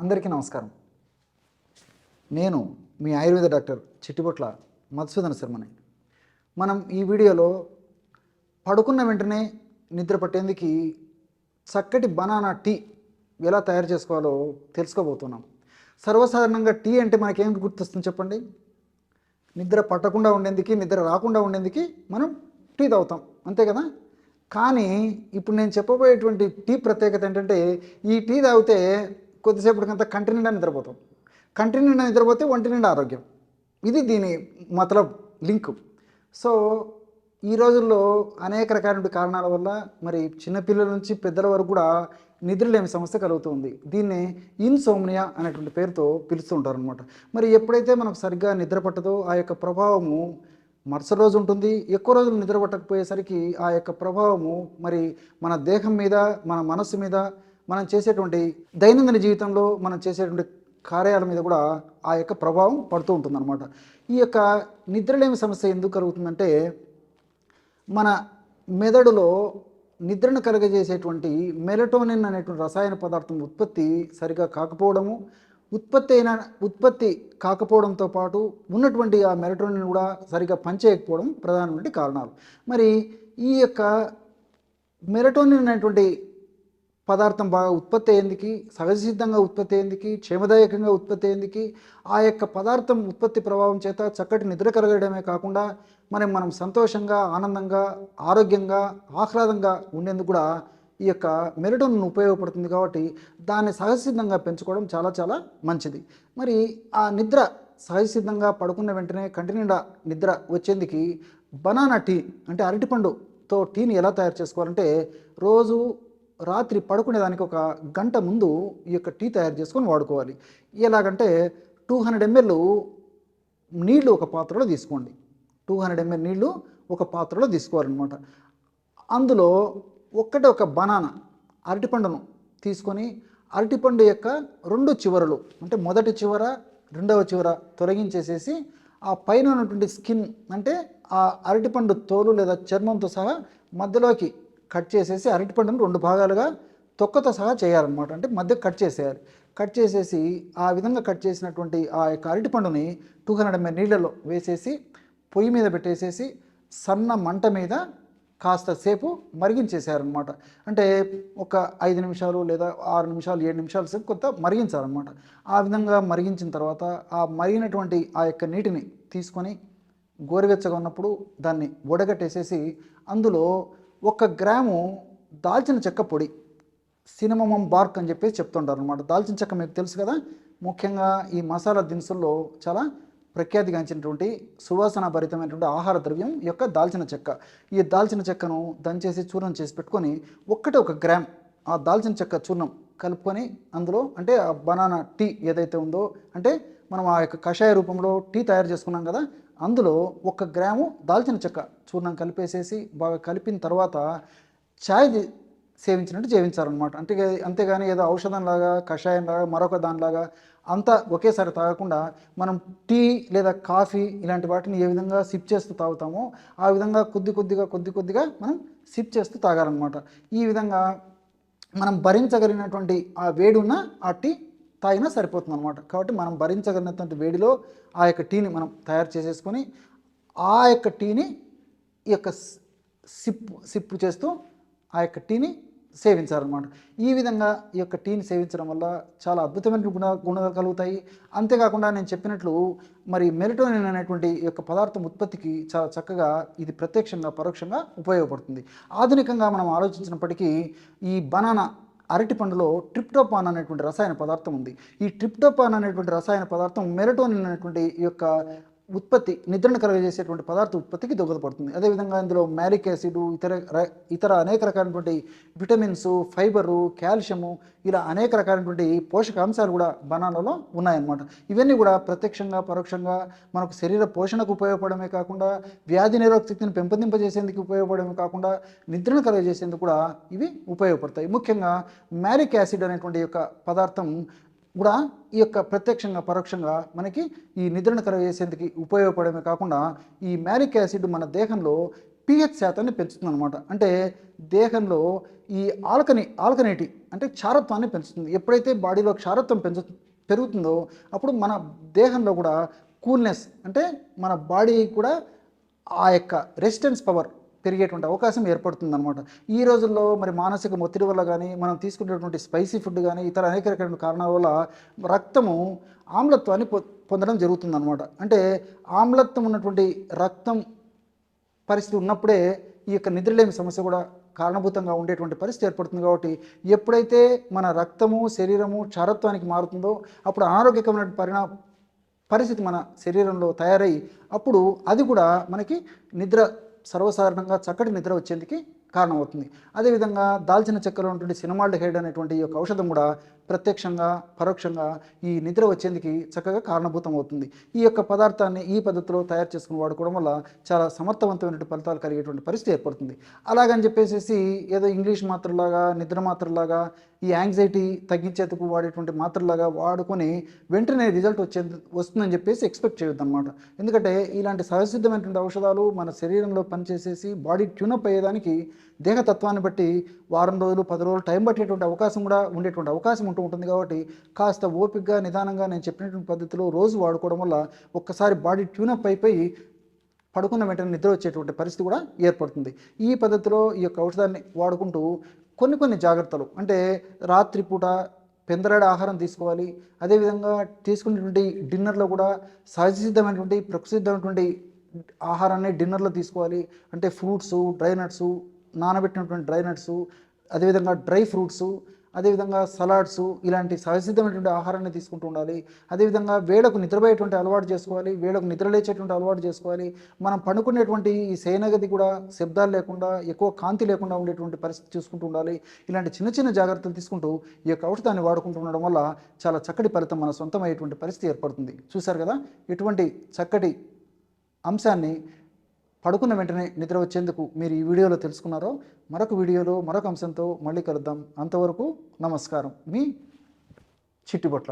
అందరికీ నమస్కారం. నేను మీ ఆయుర్వేద డాక్టర్ చిట్టిపొట్ల మధుసూదన శర్మని. మనం ఈ వీడియోలో పడుకున్న వెంటనే నిద్ర పట్టేందుకు చక్కటి బనానా టీ ఎలా తయారు చేసుకోవాలో తెలుసుకోబోతున్నాం. సర్వసాధారణంగా టీ అంటే మనకేం గుర్తొస్తుంది చెప్పండి? నిద్ర పట్టకుండా ఉండేందుకు నిద్ర రాకుండా ఉండేందుకు మనం టీ తాగుతాం. అంతే కదా? కానీ ఇప్పుడు నేను చెప్పబోయేటువంటి టీ ప్రత్యేకత ఏంటంటే ఈ టీ తాగితే కొద్దిసేపటికంత కంటి నిండా నిద్రపోతాం. కంటి నిండా నిద్రపోతే ఒంటి నిండా ఆరోగ్యం. ఇది దీని మతలబ్ లింక్. సో ఈ రోజుల్లో అనేక రకాలైన కారణాల వల్ల మరి చిన్నపిల్లల నుంచి పెద్దల వరకు కూడా నిద్రలేమి సమస్య కలుగుతుంది. దీన్నే ఇన్సోమ్నియా అనేటువంటి పేరుతో పిలుస్తుంటారు అనమాట మరి ఎప్పుడైతే మనకు సరిగ్గా నిద్ర పట్టదో ఆ యొక్క ప్రభావము మరుసటి రోజు ఉంటుంది. ఎక్కువ రోజులు నిద్ర పట్టకపోయేసరికి ఆ యొక్క ప్రభావము మరి మన దేహం మీద మన మనస్సు మీద మనం చేసేటువంటి దైనందిన జీవితంలో మనం చేసేటువంటి కార్యాల మీద కూడా ఆ యొక్క ప్రభావం పడుతూ ఉంటుందన్నమాట. ఈ యొక్క నిద్రలేమి సమస్య ఎందుకు కలుగుతుందంటే మన మెదడులో నిద్రను కలుగజేసేటువంటి మెలటోనిన్ అనేటువంటి రసాయన పదార్థం ఉత్పత్తి సరిగా కాకపోవడము ఉత్పత్తి అయిన ఉత్పత్తి కాకపోవడంతో పాటు ఉన్నటువంటి ఆ మెలటోనిన్ కూడా సరిగా పనిచేయకపోవడం ప్రధానమైన కారణాలు. మరి ఈ యొక్క మెరటోనిన్ అనేటువంటి పదార్థం బాగా ఉత్పత్తి అయ్యేందుకు సహజ సిద్ధంగా ఉత్పత్తి అయ్యేందుకు క్షేమదాయకంగా ఉత్పత్తి అయ్యేందుకు ఆ యొక్క పదార్థం ఉత్పత్తి ప్రభావం చేత చక్కటి నిద్ర కలగడమే కాకుండా మనం మనం సంతోషంగా ఆనందంగా ఆరోగ్యంగా ఆహ్లాదంగా ఉండేందుకు కూడా ఈ యొక్క మెరటన్ ఉపయోగపడుతుంది కాబట్టి దాన్ని సహజసిద్ధంగా పెంచుకోవడం చాలా చాలా మంచిది. మరి ఆ నిద్ర సహజసిద్ధంగా పడుకున్న వెంటనే కంటి నిండా నిద్ర వచ్చేందుకు బనానా టీ అంటే అరటిపండుతో టీని ఎలా తయారు చేసుకోవాలంటే రోజు రాత్రి పడుకునేదానికి ఒక గంట ముందు ఈ యొక్క టీ తయారు చేసుకొని వాడుకోవాలి. ఎలాగంటే టూ హండ్రెడ్ ఎంఎల్ నీళ్ళు ఒక పాత్రలో తీసుకోండి. టూ హండ్రెడ్ ఎంఎల్ నీళ్ళు ఒక పాత్రలో తీసుకోవాలన్నమాట. అందులో ఒక్కటే ఒక బనానా అరటిపండును తీసుకొని అరటిపండు యొక్క రెండు చివరలు అంటే మొదటి చివర రెండవ చివర తొలగించేసేసి ఆ పైన ఉన్నటువంటి స్కిన్ అంటే ఆ అరటిపండు తోలు లేదా చర్మంతో సహా మధ్యలోకి కట్ చేసేసి అరటిపండును రెండు భాగాలుగా తొక్కతో సహా చేయాలన్నమాట. అంటే మధ్య కట్ చేసేయాలి. కట్ చేసేసి ఆ విధంగా కట్ చేసినటువంటి ఆ యొక్క అరటిపండుని టూ హండ్రెడ్ ఎంఎల్ నీళ్ళలో వేసేసి పొయ్యి మీద పెట్టేసేసి సన్న మంట మీద కాస్త సేపు మరిగించేసారనమాట అంటే ఒక ఐదు నిమిషాలు లేదా ఆరు నిమిషాలు ఏడు నిమిషాల సేపు కొంత మరిగించాలన్నమాట. ఆ విధంగా మరిగించిన తర్వాత ఆ మరిగినటువంటి ఆ యొక్క నీటిని తీసుకొని గోరువెచ్చగా ఉన్నప్పుడు దాన్ని వడగట్టేసేసి అందులో ఒక గ్రాము దాల్చిన చెక్క పొడి సినిమమం బార్క్ అని చెప్పేసి చెప్తుంటారు అనమాట దాల్చిన చెక్క మీకు తెలుసు కదా? ముఖ్యంగా ఈ మసాలా దినుసుల్లో చాలా ప్రఖ్యాతిగాంచినటువంటి సువాసన భరితమైనటువంటి ఆహార ద్రవ్యం యొక్క దాల్చిన చెక్క. ఈ దాల్చిన చెక్కను దంచేసి చూర్ణం చేసి పెట్టుకొని ఒక్కటే ఒక గ్రామ్ ఆ దాల్చిన చెక్క చూర్ణం కలుపుకొని అందులో అంటే ఆ బనానా టీ ఏదైతే ఉందో అంటే మనం ఆ యొక్క కషాయ రూపంలో టీ తయారు చేసుకున్నాం కదా అందులో ఒక గ్రాము దాల్చిన చెక్క చూర్ణం కలిపేసేసి బాగా కలిపిన తర్వాత ఛాయ్ సేవించినట్టు జీవించాలన్నమాట అంటే అంతేగాని ఏదో ఔషధంలాగా కషాయంలాగా మరొక దానిలాగా అంతా ఒకేసారి తాగకుండా మనం టీ లేదా కాఫీ ఇలాంటి వాటిని ఏ విధంగా సిప్ చేస్తూ తాగుతామో ఆ విధంగా కొద్ది కొద్దిగా కొద్ది కొద్దిగా మనం సిప్ చేస్తూ తాగాలన్నమాట ఈ విధంగా మనం భరించగలిగినటువంటి ఆ వేడున్న ఆ టీ తాగినా సరిపోతుంది అనమాట కాబట్టి మనం భరించగలిగినటువంటి వేడిలో ఆ యొక్క టీని మనం తయారు చేసేసుకొని ఆ యొక్క టీని ఈ యొక్క సిప్పు సిప్ చేస్తూ ఆ యొక్క టీని సేవించాలన్నమాట ఈ విధంగా ఈ యొక్క టీని సేవించడం వల్ల చాలా అద్భుతమైన గుణ గుణాలు కలుగుతాయి. అంతేకాకుండా నేను చెప్పినట్లు మరి మెరిటోనిన్ అనేటువంటి ఈ యొక్క పదార్థం ఉత్పత్తికి చాలా చక్కగా ఇది ప్రత్యక్షంగా పరోక్షంగా ఉపయోగపడుతుంది. ఆధునికంగా మనం ఆలోచించినప్పటికీ ఈ బనానా అరటి పండులో ట్రిప్టోపాన్ అనేటువంటి రసాయన పదార్థం ఉంది. ఈ ట్రిప్టోపాన్ అనేటువంటి రసాయన పదార్థం మెరటోనిన్ అనేటువంటి ఈ యొక్క ఉత్పత్తి నిద్రను కలుగజేసేటువంటి పదార్థ ఉత్పత్తికి దోహదపడుతుంది. అదేవిధంగా ఇందులో మ్యారిక్ యాసిడ్ ఇతర ఇతర అనేక రకాలైనటువంటి విటమిన్స్ ఫైబరు కాల్షియము ఇలా అనేక రకాలైనటువంటి పోషకాంశాలు కూడా బనానాలో ఉన్నాయన్నమాట. ఇవన్నీ కూడా ప్రత్యక్షంగా పరోక్షంగా మనకు శరీర పోషణకు ఉపయోగపడమే కాకుండా వ్యాధి నిరోధక శక్తిని పెంపొందింపజేసేందుకు ఉపయోగపడమే కాకుండా నిద్రను కలుగజేసేందుకు కూడా ఇవి ఉపయోగపడతాయి. ముఖ్యంగా మ్యారిక్ యాసిడ్ అనేటువంటి యొక్క పదార్థం కూడా ఈ యొక్క ప్రత్యక్షంగా పరోక్షంగా మనకి ఈ నిద్రను కలుగజేసేందుకు ఉపయోగపడమే కాకుండా ఈ మ్యారిక్ యాసిడ్ మన దేహంలో పిహెచ్ శాతాన్ని పెంచుతుంది అనమాట అంటే దేహంలో ఈ ఆల్కని ఆల్కనేటి అంటే క్షారత్వాన్ని పెంచుతుంది. ఎప్పుడైతే బాడీలో క్షారత్వం పెంచు పెరుగుతుందో అప్పుడు మన దేహంలో కూడా కూల్నెస్ అంటే మన బాడీ కూడా ఆ యొక్క రెసిస్టెన్స్ పవర్ పెరిగేటువంటి అవకాశం ఏర్పడుతుంది అనమాట ఈ రోజుల్లో మరి మానసిక ఒత్తిడి వల్ల కానీ మనం తీసుకునేటువంటి స్పైసీ ఫుడ్ కానీ ఇతర అనేక రకమైన కారణాల వల్ల రక్తము ఆమ్లత్వాన్ని పొ పొందడం జరుగుతుంది అంటే ఆమ్లత్వం ఉన్నటువంటి రక్తం పరిస్థితి ఉన్నప్పుడే ఈ యొక్క నిద్రలేమి సమస్య కూడా కారణభూతంగా ఉండేటువంటి పరిస్థితి ఏర్పడుతుంది కాబట్టి ఎప్పుడైతే మన రక్తము శరీరము క్షారత్వానికి మారుతుందో అప్పుడు అనారోగ్యకరమైన పరిణా పరిస్థితి మన శరీరంలో తయారై అప్పుడు అది కూడా మనకి నిద్ర సర్వసాధారణంగా చక్కటి నిద్ర వచ్చేందుకు కారణమవుతుంది. అదేవిధంగా దాల్చిన చెక్కలో ఉన్నటువంటి సినిమాల్డిహైడ్ అనేటువంటి ఈ యొక్క ఔషధం కూడా ప్రత్యక్షంగా పరోక్షంగా ఈ నిద్ర వచ్చేందుకు చక్కగా కారణభూతం అవుతుంది ఈ యొక్క పదార్థాన్ని ఈ పద్ధతిలో తయారు చేసుకుని వాడుకోవడం వల్ల చాలా సమర్థవంతమైన ఫలితాలు కలిగేటువంటి పరిస్థితి ఏర్పడుతుంది. అలాగని చెప్పేసి ఏదో ఇంగ్లీష్ మాత్రలాగా నిద్ర మాత్రలాగా ఈ యాంగ్జైటీ తగ్గించేందుకు వాడేటువంటి మాత్రలాగా వాడుకొని వెంటనే రిజల్ట్ వచ్చే వస్తుందని చెప్పేసి ఎక్స్పెక్ట్ చేయొద్దు అనమాట ఎందుకంటే ఇలాంటి సహసిద్ధమైనటువంటి ఔషధాలు మన శరీరంలో పనిచేసేసి బాడీ ట్యూనప్ అయ్యేదానికి దేహతత్వాన్ని బట్టి వారం రోజులు పది రోజులు టైం పట్టేటువంటి అవకాశం కూడా ఉండేటువంటి అవకాశం ఉంటుంది ఉంటూ ఉంటుంది కాబట్టి కాస్త ఓపికగా నిదానంగా నేను చెప్పినటువంటి పద్ధతిలో రోజు వాడుకోవడం వల్ల ఒక్కసారి బాడీ ట్యూనప్ అయిపోయి పడుకున్న వెంటనే నిద్ర వచ్చేటువంటి పరిస్థితి కూడా ఏర్పడుతుంది. ఈ పద్ధతిలో ఈ యొక్క ఔషధాన్ని వాడుకుంటూ కొన్ని కొన్ని జాగ్రత్తలు అంటే రాత్రిపూట పెందరాడ ఆహారం తీసుకోవాలి. అదేవిధంగా తీసుకునేటువంటి డిన్నర్లో కూడా సహజసిద్ధమైనటువంటి ప్రకృతిసిద్ధమైనటువంటి ఆహారాన్ని డిన్నర్లో తీసుకోవాలి. అంటే ఫ్రూట్స్ డ్రై నట్స్ నానబెట్టినటువంటి డ్రై నట్స్ అదేవిధంగా డ్రై ఫ్రూట్స్ అదేవిధంగా సలాడ్స్ ఇలాంటి సహసిద్ధమైనటువంటి ఆహారాన్ని తీసుకుంటూ ఉండాలి. అదేవిధంగా వేళకు నిద్రపోయేటువంటి అలవాటు చేసుకోవాలి. వేళకు నిద్రలేచేటువంటి అలవాటు చేసుకోవాలి. మనం పడుకునేటువంటి ఈ శయనగది కూడా శబ్దాలు లేకుండా ఎక్కువ కాంతి లేకుండా ఉండేటువంటి పరిస్థితి చూసుకుంటూ ఉండాలి. ఇలాంటి చిన్న చిన్న జాగ్రత్తలు తీసుకుంటూ ఈ యొక్క ఔషధాన్ని వాడుకుంటూ ఉండడం వల్ల చాలా చక్కటి ఫలితం మన సొంతమయ్యేటువంటి పరిస్థితి ఏర్పడుతుంది. చూశారు కదా? ఇటువంటి చక్కటి అంశాన్ని పడుకున్న వెంటనే నిద్ర వచ్చేందుకు మీరు ఈ వీడియోలో తెలుసుకున్నారో మరొక వీడియోలో మరొక అంశంతో మళ్ళీ కలుద్దాం. అంతవరకు నమస్కారం. మీ చిట్టుబొట్ల.